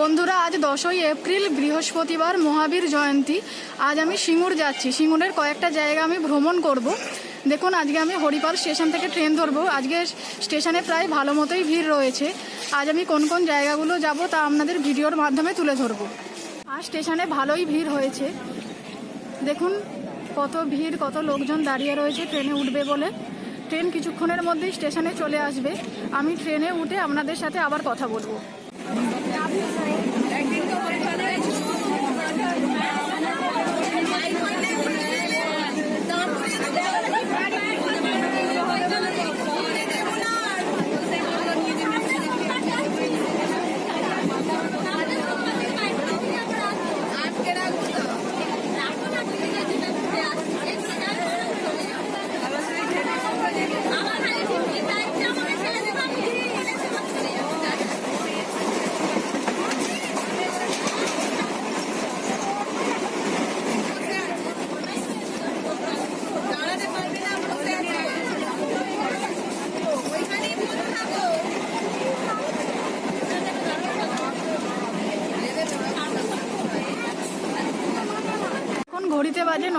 বন্ধুরা, আজ দশই এপ্রিল, বৃহস্পতিবার মহাবীর জয়ন্তী। আজ আমি সিঙ্গুর যাচ্ছি। সিঙ্গুরের কয়েকটা জায়গা আমি ভ্রমণ করব। দেখুন, আজকে আমি হরিপাল স্টেশন থেকে ট্রেন ধরবো। আজকে স্টেশনে প্রায় ভালো মতোই ভিড় রয়েছে। আজ আমি কোন কোন জায়গাগুলো যাব তা আপনাদের ভিডিওর মাধ্যমে তুলে ধরবো। আর স্টেশনে ভালোই ভিড় হয়েছে। দেখুন, কত ভিড়, কত লোকজন দাঁড়িয়ে রয়েছে ট্রেনে উঠবে বলে। ট্রেন কিছুক্ষণের মধ্যেই স্টেশনে চলে আসবে। আমি ট্রেনে উঠে আপনাদের সাথে আবার কথা বলব। এখন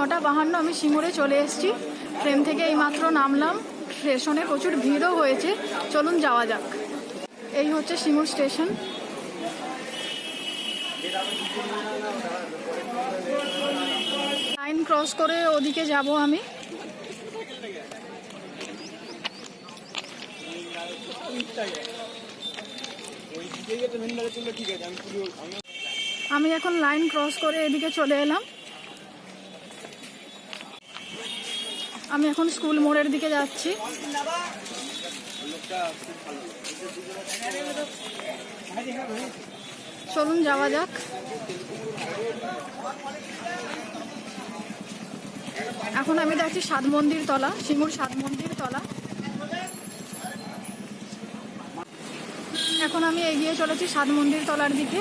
নটা বাহান্ন আমি সিঙ্গুরে চলে এসেছি। ট্রেন থেকে এইমাত্র নামলাম। স্টেশনে প্রচুর ভিড়ও হয়েছে। চলুন যাওয়া যাক। এই হচ্ছে সিঙ্গুর স্টেশন। লাইন ক্রস করে ওদিকে যাব আমি। আমি এখন লাইন ক্রস করে এদিকে চলে এলাম। আমি এখন স্কুল মোড়ের দিকে যাচ্ছি। চলুন যাওয়া যাক। এখন আমি যাচ্ছি সাত মন্দির তলা সিঙ্গুর সাত মন্দির তলা। এখন আমি এগিয়ে চলেছি সাত মন্দির তলার দিকে।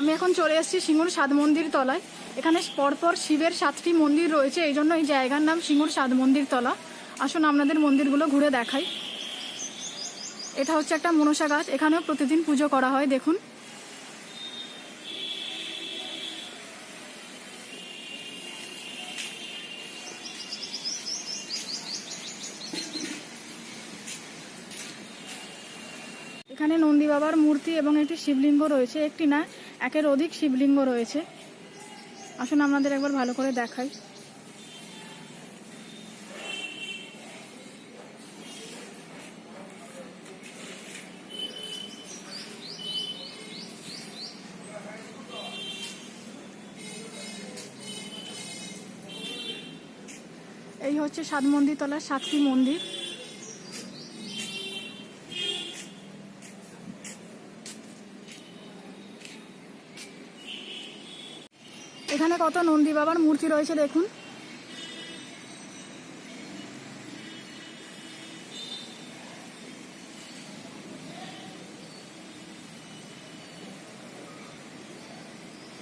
আমি এখন চলে এসেছি সিঙ্গুর সাত মন্দির তলায়। এখানে পরপর শিবের সাতটি মন্দির রয়েছে, এই জন্য এই জায়গার নাম সিঙ্গুর সাত মন্দির তলা। আসুন আপনাদের মন্দিরগুলো ঘুরে দেখাই। এটা হচ্ছে একটা মনসা গাছ, এখানেও প্রতিদিন পুজো করা হয়, দেখুন। এখানে নন্দী বাবার মূর্তি এবং একটি শিবলিঙ্গ রয়েছে, একটি না একের অধিক শিবলিঙ্গ রয়েছে। আসুন আপনাদের একবার ভালো করে দেখাই। এই হচ্ছে সাত মন্দির তলার সাতটি মন্দির। কত নন্দী বাবার মূর্তি রয়েছে দেখুন।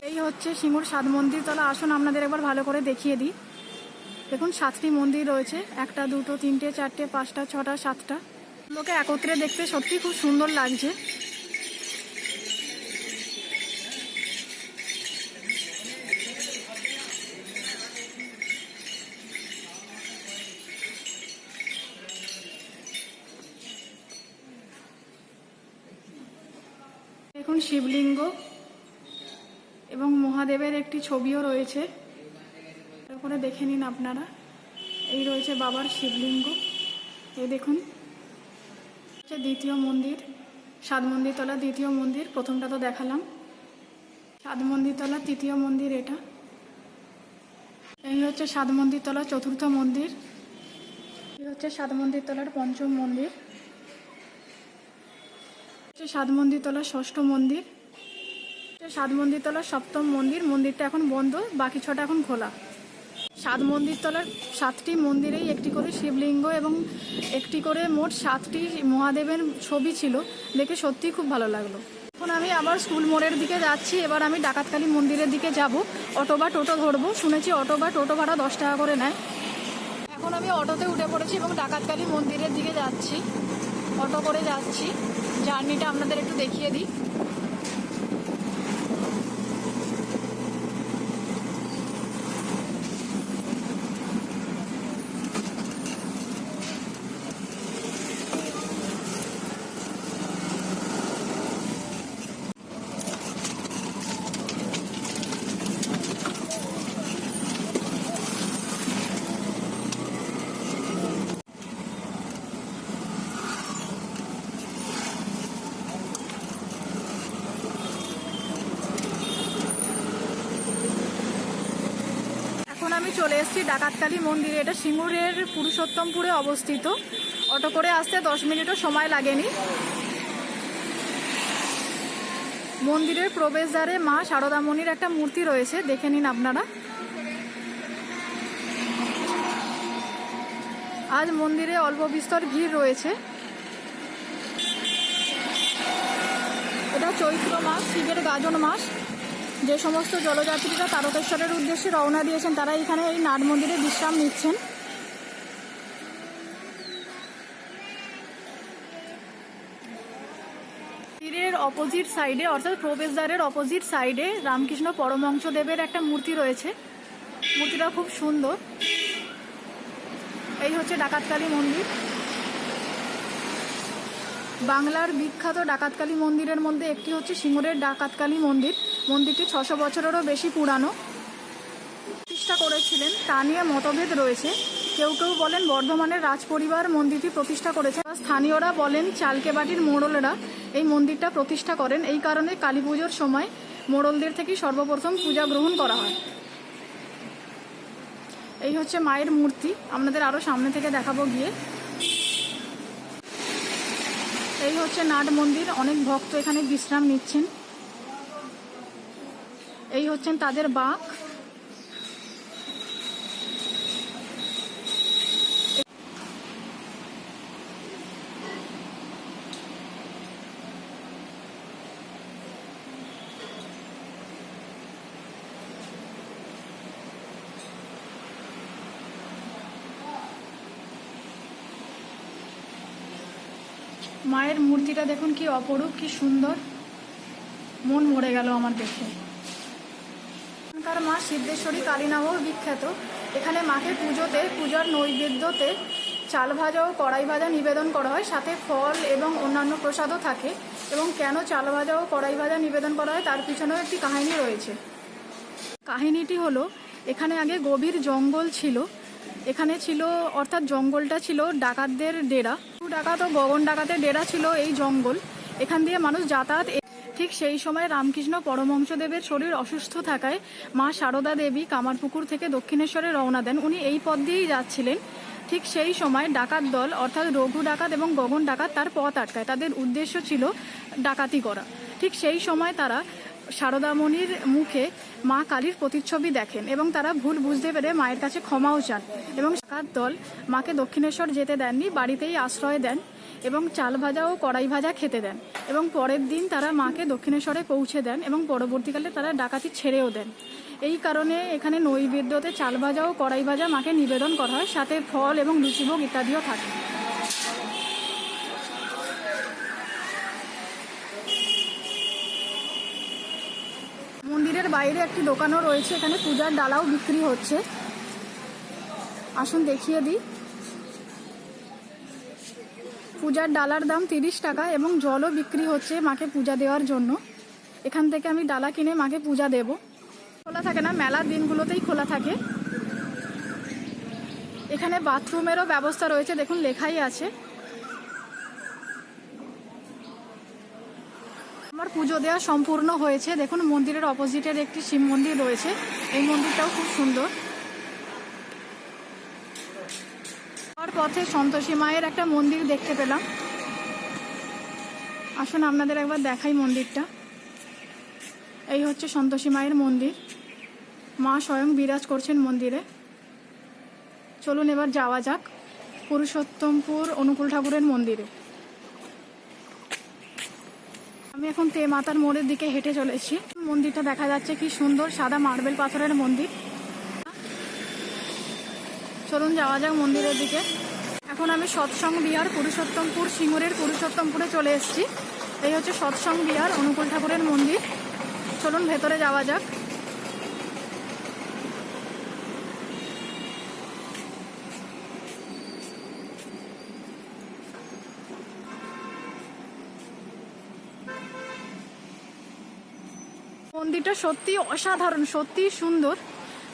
এই হচ্ছে সিঙ্গুর সাত মন্দির। তলা আসুন, আপনাদের একবার ভালো করে দেখিয়ে দিই। দেখুন, সাতটি মন্দির রয়েছে। একটা, দুটো, তিনটে, চারটে, পাঁচটা, ছটা, সাতটা। লোকে একত্রে দেখতে সত্যি খুব সুন্দর লাগছে। দেখুন, শিবলিঙ্গ এবং মহাদেবের একটি ছবিও রয়েছে। করে দেখে নিন আপনারা। এই রয়েছে বাবার শিবলিঙ্গ। এই দেখুন দ্বিতীয় মন্দির, সাত মন্দির তলা দ্বিতীয় মন্দির, প্রথমটা তো দেখালাম। সাত মন্দির তলা তৃতীয় মন্দির এটা। এই হচ্ছে সাত মন্দির তলা চতুর্থ মন্দির। এই হচ্ছে সাত মন্দির তলার পঞ্চম মন্দির। হচ্ছে সাত মন্দির তলার ষষ্ঠ মন্দির। সাত মন্দির তলার সপ্তম মন্দির। মন্দিরটা এখন বন্ধ, বাকি ছটা এখন খোলা। সাত মন্দির তলার সাতটি মন্দিরেই একটি করে শিবলিঙ্গ এবং একটি করে মোট সাতটি মহাদেবের ছবি ছিল। দেখে সত্যিই খুব ভালো লাগল। এখন আমি আবার স্কুল মোড়ের দিকে যাচ্ছি। এবার আমি ডাকাতকালী মন্দিরের দিকে যাব। অটো বা টোটো ধরবো। শুনেছি অটো বা টোটো ভাড়া দশ টাকা করে নেয়। এখন আমি অটোতে উঠে পড়েছি এবং ডাকাতকালী মন্দিরের দিকে যাচ্ছি। অটো করে যাচ্ছি। জার্নিটা আপনাদের একটু দেখিয়ে দিই এখন আমি চলে এসেছি ডাকাতকালী মন্দিরে। এটা সিঙ্গুরের পুরুষোত্তমপুরে অবস্থিত। অটো করে আসতে দশ মিনিটও সময় লাগেনি। মন্দিরের প্রবেশদ্বারে মা শারদামণির একটা মূর্তি রয়েছে। দেখে নিন আপনারা। আজ মন্দিরে অল্প বিস্তর ভিড় রয়েছে। এটা চৈত্র মাস, শিবের গাজন মাস। যে সমস্ত জলযাত্রীরা তারকেশ্বরের উদ্দেশ্যে রওনা দিয়েছেন, তারা এখানে এই নাট মন্দিরে বিশ্রাম নিচ্ছেন। মন্দিরের অপোজিট সাইডে, অর্থাৎ প্রবেশদ্বারের অপোজিট সাইডে রামকৃষ্ণ পরমহংসদেবের একটা মূর্তি রয়েছে। মূর্তিটা খুব সুন্দর। এই হচ্ছে ডাকাতকালী মন্দির। বাংলার বিখ্যাত ডাকাতকালী মন্দিরের মধ্যে একটি হচ্ছে সিঙ্গুরের ডাকাতকালী মন্দির। মন্দিরটি ছশো বছরেরও বেশি পুরানো। প্রতিষ্ঠা করেছিলেন, তা নিয়ে মতভেদ রয়েছে। কেউ কেউ বলেন বর্ধমানের রাজপরিবার মন্দিরটি প্রতিষ্ঠা করেছে। স্থানীয়রা বলেন চালকেবাটির মোড়লেরা এই মন্দিরটা প্রতিষ্ঠা করেন। এই কারণে কালী পুজোর সময় মোড়লদের থেকেই সর্বপ্রথম পূজা গ্রহণ করা হয়। এই হচ্ছে মায়ের মূর্তি। আপনাদের আরও সামনে থেকে দেখাবো গিয়ে। এই হচ্ছে নাট মন্দির। অনেক ভক্ত এখানে বিশ্রাম নিচ্ছেন। এই হচ্ছেন তাদের বাঁক মায়ের মূর্তিটা দেখুন কি অপরূপ, কি সুন্দর। মন মরে গেল আমার দেখে এখানকার মা সিদ্ধেশ্বরী কালীনামও বিখ্যাত। এখানে মাকে পুজোতে, পূজার নৈবেদ্যতে চাল ভাজা ও কড়াই ভাজা নিবেদন করা হয়। সাথে ফল এবং অন্যান্য প্রসাদও থাকে এবং কেন চাল ভাজা ও কড়াই ভাজা নিবেদন করা হয় তার পিছনেও একটি কাহিনী রয়েছে। কাহিনীটি হলো, এখানে আগে গভীর জঙ্গল ছিল। এখানে ছিল, অর্থাৎ জঙ্গলটা ছিল ডাকাতদের ডেরা। ডাকাত ও গগন ডাকাতের ডেরা ছিল এই জঙ্গল। এখান দিয়ে মানুষ যাতায়াত ঠিক সেই সময় রামকৃষ্ণ পরমহংসদেবের শরীর অসুস্থ থাকায় মা সারদা দেবী কামারপুকুর থেকে দক্ষিণেশ্বরে রওনা দেন। উনি এই পথ দিয়েই যাচ্ছিলেন। ঠিক সেই সময় ডাকাত দল, অর্থাৎ রঘু ডাকাত এবং গগন ডাকাত তার পথ আটকায়। তাদের উদ্দেশ্য ছিল ডাকাতি করা। ঠিক সেই সময় তারা শারদামণির মুখে মা কালীর প্রতিচ্ছবি দেখেন এবং তারা ভুল বুঝতে পেরে মায়ের কাছে ক্ষমাও চান এবং ডাকাত দল মাকে দক্ষিণেশ্বর যেতে দেননি, বাড়িতেই আশ্রয় দেন। এবং চাল ভাজা ও কড়াই ভাজা খেতে দেন এবং পরের দিন তারা মাকে দক্ষিণেশ্বরে পৌঁছে দেন এবং পরবর্তীকালে তারা ডাকাতি ছেড়েও দেন। এই কারণে এখানে নৈবেদ্যতে চাল ভাজা ও কড়াই ভাজা মাকে নিবেদন করা হয়। সাথে ফল এবং লুচিভোগ ইত্যাদিও থাকে। মন্দিরের বাইরে একটি দোকানও রয়েছে। এখানে পূজার ডালাও বিক্রি হচ্ছে। আসুন দেখিয়ে দিই। পূজার ডালার দাম তিরিশ টাকা এবং জলও বিক্রি হচ্ছে মাকে পূজা দেওয়ার জন্য। এখান থেকে আমি ডালা কিনে মাকে পূজা দেব। খোলা থাকে না, মেলার দিনগুলোতেই খোলা থাকে। এখানে বাথরুমেরও ব্যবস্থা রয়েছে, দেখুন লেখাই আছে। আমার পুজো দেওয়া সম্পূর্ণ হয়েছে। দেখুন মন্দিরের অপোজিটের একটি শিব মন্দির রয়েছে। এই মন্দিরটাও খুব সুন্দর। পথে সন্তোষী মায়ের একটা মন্দির দেখতে পেলাম। আসুন আপনাদের একবার দেখাই মন্দিরটা। এই হচ্ছে সন্তোষী মায়ের মন্দির। মা স্বয়ং বিরাজ করছেন মন্দিরে। চলুন এবার যাওয়া যাক পুরুষোত্তমপুর অনুকূল ঠাকুরের মন্দিরে। আমি এখন তে মাতার মোড়ের দিকে হেঁটে চলেছি। মন্দিরটা দেখা যাচ্ছে কি সুন্দর সাদা মার্বেল পাথরের মন্দির। চলুন যাওয়া যাক মন্দিরের দিকে। এখন আমি সৎসং বিহার পুরুষোত্তমপুর সিঙ্গুরের পুরুষোত্তমপুরে চলে এসেছি। এই হচ্ছে সৎসং বিহার, অনুকূল ঠাকুরের মন্দির। চলুন ভেতরে যাওয়া যাক। মন্দিরটা সত্যি অসাধারণ সত্যি সুন্দর।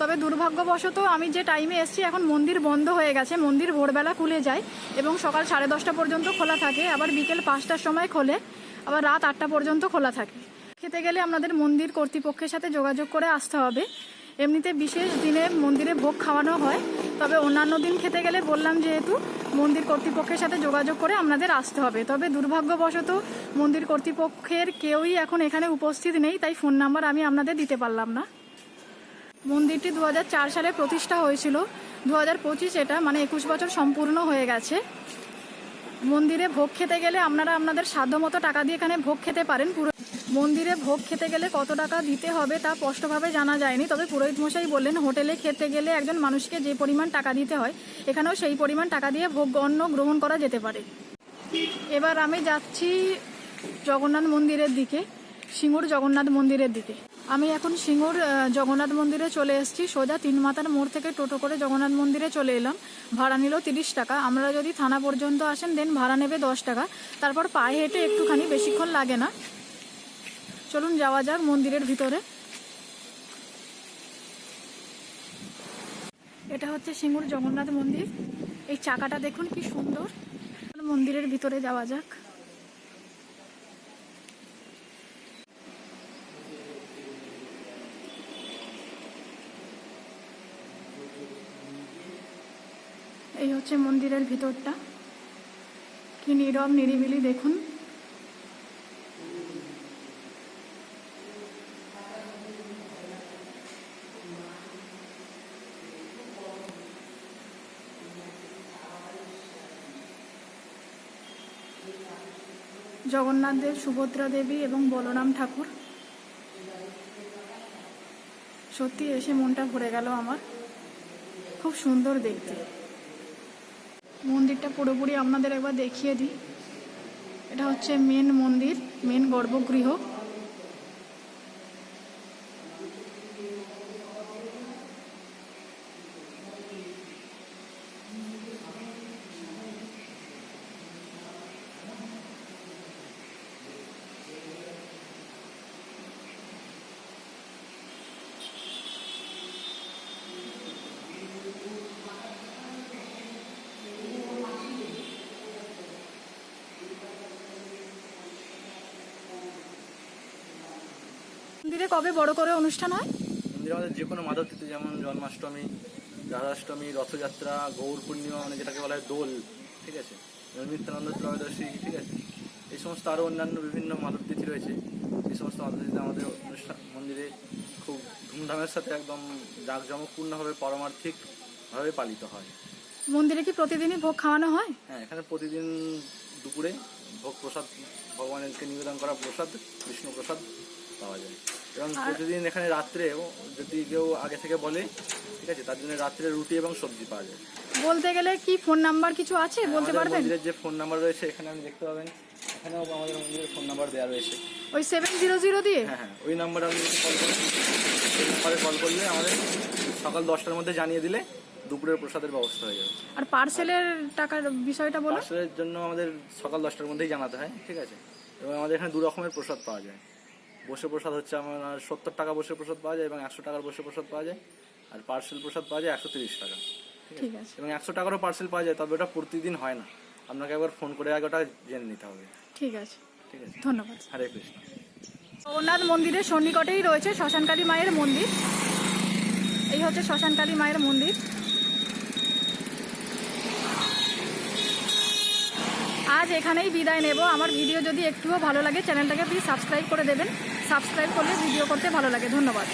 তবে দুর্ভাগ্যবশত আমি যে টাইমে এসেছি, এখন মন্দির বন্ধ হয়ে গেছে। মন্দির ভোরবেলা খুলে যায় এবং সকাল সাড়ে দশটা পর্যন্ত খোলা থাকে। আবার বিকেল পাঁচটার সময় খোলে, আবার রাত আটটা পর্যন্ত খোলা থাকে। খেতে গেলে আপনাদের মন্দির কর্তৃপক্ষের সাথে যোগাযোগ করে আসতে হবে। এমনিতে বিশেষ দিনে মন্দিরে ভোগ খাওয়ানো হয়। তবে অন্যান্য দিন খেতে গেলে বললাম যেহেতু, মন্দির কর্তৃপক্ষের সাথে যোগাযোগ করে আপনাদের আসতে হবে। তবে দুর্ভাগ্যবশত মন্দির কর্তৃপক্ষের কেউই এখন এখানে উপস্থিত নেই, তাই ফোন নাম্বার আমি আপনাদের দিতে পারলাম না। মন্দিরটি দু হাজার চার সালে প্রতিষ্ঠা হয়েছিল। দু হাজার পঁচিশ এটা মানে একুশ বছর সম্পূর্ণ হয়ে গেছে। মন্দিরে ভোগ খেতে গেলে আপনারা আপনাদের সাধ্যমতো টাকা দিয়ে এখানে ভোগ খেতে পারেন। পুরো মন্দিরে ভোগ খেতে গেলে কত টাকা দিতে হবে তা স্পষ্টভাবে জানা যায়নি। তবে পুরোহিত মশাই বললেন, হোটেলে খেতে গেলে একজন মানুষকে যে পরিমাণ টাকা দিতে হয়, এখানেও সেই পরিমাণ টাকা দিয়ে ভোগ অন্ন গ্রহণ করা যেতে পারে। এবার আমি যাচ্ছি জগন্নাথ মন্দিরের দিকে, সিঙ্গুর জগন্নাথ মন্দিরের দিকে। আমি এখন সিঙ্গুর জগন্নাথ মন্দিরে চলে এসেছি। সোজা তিন মাতার মোড় থেকে টোটো করে জগন্নাথ মন্দিরে চলে এলাম। ভাড়া নিল তিরিশ টাকা। আমরা যদি থানা পর্যন্ত আসেন, দেন ভাড়া নেবে দশ টাকা। তারপর পায়ে হেঁটে একটুখানি বেশিক্ষণ লাগে না। চলুন, যাওয়া যাক মন্দিরের ভিতরে। এটা হচ্ছে সিঙ্গুর জগন্নাথ মন্দির। এই চাকাটা দেখুন কি সুন্দর। মন্দিরের ভিতরে যাওয়া যাক। এই হচ্ছে মন্দিরের ভিতরটা। কি নীরব, নিরিবিলি, দেখুন। জগন্নাথ দেব, সুভদ্রা দেবী এবং বলরাম ঠাকুর। সত্যি এসে মনটা ভরে গেল আমার। খুব সুন্দর দেখতে। মন্দিরটা পুরোপুরি আপনাদের একবার দেখিয়ে দিই। এটা হচ্ছে মেন মন্দির মেন গর্ভগৃহ। মন্দিরে কবে বড় করে অনুষ্ঠান হয়? মন্দিরে আমাদের যে কোনো মাধব তিথি যেমন জন্মাষ্টমী রাধাষ্টমী রথযাত্রা গৌর পূর্ণিমা মানে যেটাকে বলা হয় দোল ঠিক আছে? নিত্যানন্দ ত্রয়োদশী ঠিক আছে? এই সমস্ত আরও অন্যান্য বিভিন্ন মাধব তিথি রয়েছে। এই সমস্ত মাধব তিথিতে আমাদের অনুষ্ঠান মন্দিরে খুব ধুমধামের সাথে একদম জাঁকজমকপূর্ণভাবে পারমার্থিকভাবে পালিত হয়। মন্দিরে কি প্রতিদিনই ভোগ খাওয়ানো হয়? হ্যাঁ এখানে প্রতিদিন দুপুরে ভোগ প্রসাদ ভগবানকে নিবেদন করা প্রসাদ বিষ্ণু প্রসাদ পাওয়া যায়। এবং প্রতিদিন এখানে রাত্রেও যদি কেউ আগে থেকে বলে ঠিক আছে তার জন্য রাত্রে রুটি এবং সবজি পাওয়া যায়। বলতে গেলে কি ফোন নাম্বার কিছু আছে বলতে আমাদের পারবেন? মন্দিরের যে ফোন নাম্বার রয়েছে এখানে আপনি দেখতে পাবেন। এখানেও আমাদের মন্দিরের ফোন নাম্বার দেওয়া রয়েছে। ওই সেভেন জিরো জিরো দিয়ে? হ্যাঁ হ্যাঁ ওই নাম্বারে আপনি কল করুন। নাম্বারে কল করলে আমাদের সকাল দশটার মধ্যে জানিয়ে দিলে দুপুরের প্রসাদের ব্যবস্থা হয়ে যাবে। আর পার্সেলের টাকার বিষয়টা বলুন। পার্সেলের জন্য আমাদের সকাল দশটার মধ্যেই জানাতে হয় ঠিক আছে? এবং আমাদের এখানে দু রকমের প্রসাদ পাওয়া যায়। বসে প্রসাদ হচ্ছে আমার সত্তর টাকা বসে প্রসাদ পাওয়া যায় এবং একশো টাকার বসে প্রসাদ পাওয়া যায় আর পার্সেল প্রসাদ পাওয়া যায় একশো তিরিশ টাকা। ঠিক আছে। এবং একশো টাকারও পার্সেল পাওয়া যায় তবে ওটা প্রতিদিন হয় না। আপনাকে একবার ফোন করে আগে ওটা জেনে নিতে হবে। ঠিক আছে। ঠিক আছে? ধন্যবাদ। হরে কৃষ্ণ। জগন্নাথ মন্দিরের সন্নিকটেই রয়েছে শ্মশানকালী মায়ের মন্দির। এই হচ্ছে শ্মশানকালী মায়ের মন্দির। আজ এখানেই বিদায় নেব। আমার ভিডিও যদি একটুও ভালো লাগে চ্যানেলটাকে প্লিজ সাবস্ক্রাইব করে দেবেন। সাবস্ক্রাইব করলে ভিডিও করতে ভালো লাগে। ধন্যবাদ।